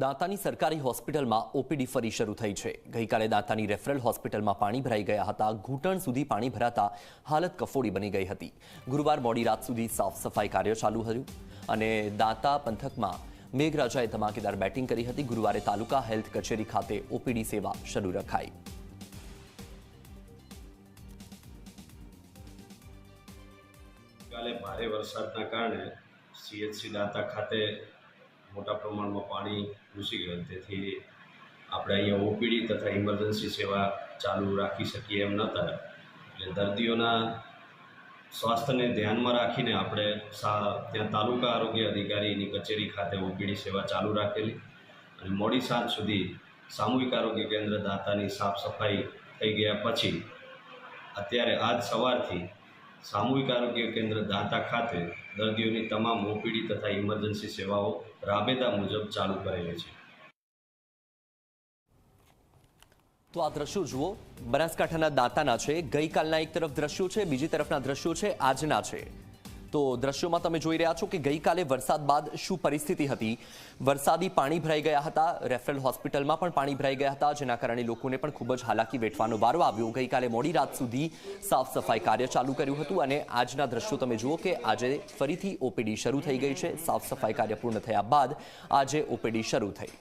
દાંતાની સરકારી હોસ્પિટલમાં ઓપીડી ફરી શરૂ થઈ છે. ગઈકાલે દાંતાની રેફરલ હોસ્પિટલમાં પાણી ભરાઈ ગયા હતા. ઘૂંટણ સુધી પાણી ભરાતા હાલત કફોડી બની ગઈ હતી. ગુરુવાર મોડી રાત સુધી સાફ સફાઈ કાર્ય ચાલુ હતું અને દાંતા પંથકમાં મેઘરાજાએ ધમાકેદાર બેટિંગ કરી હતી. ગુરુવારે તાલુકા હેલ્થ કચેરી ખાતે ઓપીડી સેવા શરૂ રખાઈ. કાલે ભારે વરસાદના કારણે સીએચસી દાંતા ખાતે મોટા પ્રમાણમાં પાણી ઘૂસી ગયું તેથી આપણે અહીંયા ઓપીડી તથા ઇમરજન્સી સેવા ચાલુ રાખી શકીએ એમ નહોતા એટલે દર્દીઓના સ્વાસ્થ્યને ધ્યાનમાં રાખીને આપણે સા, ત્યાં તાલુકા આરોગ્ય અધિકારીની કચેરી ખાતે ઓપીડી સેવા ચાલુ રાખેલી અને મોડી સાંજ સુધી સામૂહિક આરોગ્ય કેન્દ્ર દાતાની સાફ સફાઈ થઈ ગયા પછી અત્યારે આજ સવારથી સામૂહિક આરોગ્ય કેન્દ્ર દાંતા ખાતે દર્દીઓની તમામ ઓપીડી તથા ઇમરજન્સી સેવાઓ રાબેતા મુજબ ચાલુ કરેલી છે. તો આ દ્રશ્યો જુઓ. બનાસકાંઠાના દાંતાના છે. ગઈકાલના એક તરફ દ્રશ્યો છે, બીજી તરફના દ્રશ્યો છે, આજના છે. તો દ્રશ્યોમાં તમે જોઈ રહ્યા છો કે ગઈકાલે વરસાદ બાદ શું પરિસ્થિતિ હતી? વરસાદી પાણી ભરાઈ ગયા હતા. રેફરલ હોસ્પિટલમાં પણ પાણી ભરાઈ ગયા હતા, જેના કારણે લોકોને પણ ખૂબ જ હાલાકી વેઠવાનો વારો આવ્યો. ગઈકાલે મોડી રાત સુધી સાફ સફાઈ કાર્ય ચાલુ કર્યું હતું અને આજના દ્રશ્યો તમે જુઓ કે આજે ફરીથી ઓપીડી શરૂ થઈ ગઈ છે. સાફ સફાઈ કાર્ય પૂર્ણ થયા બાદ આજે ઓપીડી શરૂ થઈ.